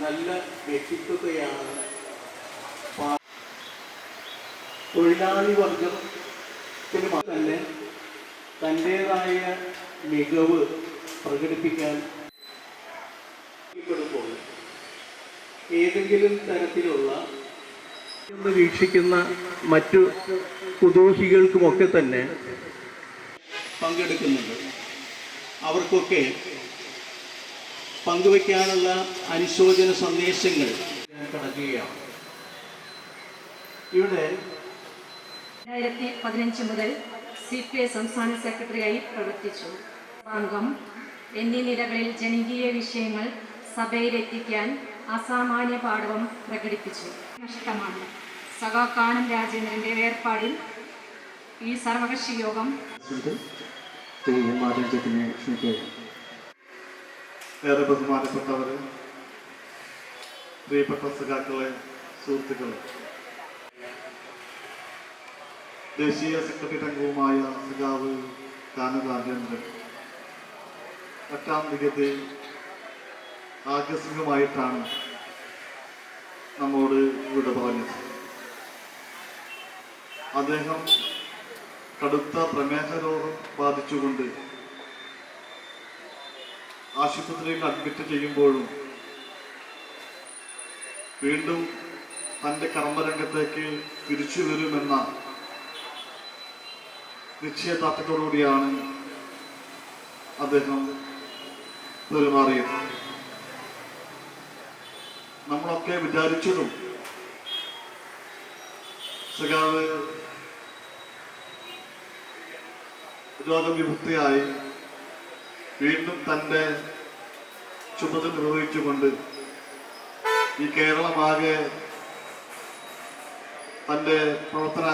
നല്ല വ്യക്തിത്വത്തെയാണ് തൊഴിലാളി വർഗത്തിന് തന്നെ തന്റെതായ മികവ് പ്രകടിപ്പിക്കാൻ പ്പെടുമ്പോൾ ഏതെങ്കിലും തരത്തിലുള്ള വീക്ഷിക്കുന്ന മറ്റു കുതൂഹികൾക്കുമൊക്കെ തന്നെ പങ്കെടുക്കുന്നുണ്ട്. അവർക്കൊക്കെ പങ്കുവയ്ക്കാനുള്ള അനുശോചന സന്ദേശങ്ങൾ ഞാൻ കടക്കുകയാണ്. ഇവിടെ രണ്ടായിരത്തി പതിനഞ്ച് മുതൽ സി പി ഐ സംസ്ഥാന സെക്രട്ടറിയായി പ്രവർത്തിച്ചു. അംഗം എന്നീ നിലകളിൽ ജനകീയ വിഷയങ്ങൾ സഭയിലെത്തിക്കാൻ അസാമാന്യ പാഠവും പ്രകടിപ്പിച്ചു. നഷ്ടമാണ്. സഖാക്കാനം കാനം രാജേന്ദ്രന്റെ വേർപാടിൽ ഈ സർവകക്ഷി യോഗം ഏറെ ബഹുമാനപ്പെട്ടവർ പ്രിയപ്പെട്ട സഖാക്കളെ സുഹൃത്തുക്കളെ. ദേശീയ സെക്രട്ടറി അംഗവുമായ സഖാവ് കാനരാജേന്ദ്രൻ എട്ടാം തീയതി ആകസ്മികമായിട്ടാണ് നമ്മോട് ഇവിടെ പറഞ്ഞത്. അദ്ദേഹം കടുത്ത പ്രമേഹ രോഗം ബാധിച്ചുകൊണ്ട് ആശുപത്രിയിൽ അഡ്മിറ്റ് ചെയ്യുമ്പോഴും വീണ്ടും തന്റെ കർമ്മരംഗത്തേക്ക് തിരിച്ചു വരുമെന്ന നിശ്ചയദാർഢ്യത്തോടുകൂടിയാണ് അദ്ദേഹം പെരുമാറിയത്. നമ്മളൊക്കെ വിചാരിച്ചതും സഖാവ് രോഗവിമുക്തിയായി വീണ്ടും തന്റെ ചുമതല നിർവഹിച്ചുകൊണ്ട് ഈ കേരളമാകെ തന്റെ പ്രവർത്തന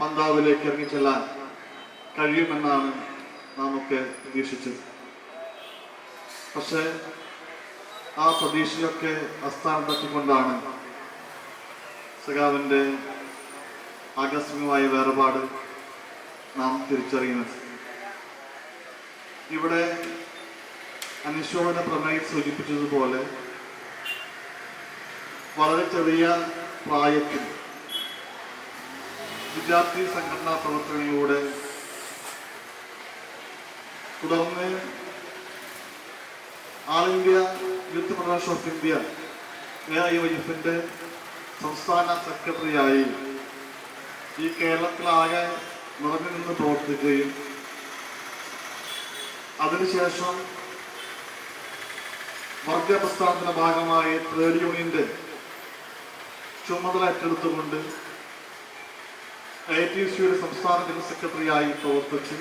പന്താവിലേക്ക് ഇറങ്ങിച്ചെല്ലാൻ കഴിയുമെന്നാണ് നാം ഒക്കെ പ്രതീക്ഷിച്ചത്. പക്ഷേ ആ പ്രതീക്ഷയൊക്കെ അസ്ഥാനം തട്ടിക്കൊണ്ടാണ് സഖാവിന്റെ ആകസ്മികമായ വേർപാട് നാം തിരിച്ചറിയുന്നത്. ഇവിടെ അനുശോചന പ്രമേയം സൂചിപ്പിച്ചതുപോലെ വളരെ ചെറിയ പ്രായത്തിൽ വിദ്യാർത്ഥി സംഘടനാ പ്രവർത്തനങ്ങളിലൂടെ തുടർന്ന് all India youth federation of India A I Y എഫിന്റെ സംസ്ഥാന സെക്രട്ടറിയായി ഈ കേരളത്തിലാകെ നിറഞ്ഞു നിന്ന് പ്രവർത്തിക്കുകയും അതിനുശേഷം വർഗ പ്രസ്ഥാനത്തിന്റെ ഭാഗമായി ട്രേഡ് യൂണിയന്റെ ചുമതല ഏറ്റെടുത്തുകൊണ്ട് ഐ ടി സിയുടെ സംസ്ഥാന ജനറൽ സെക്രട്ടറിയായി പ്രവർത്തിച്ച്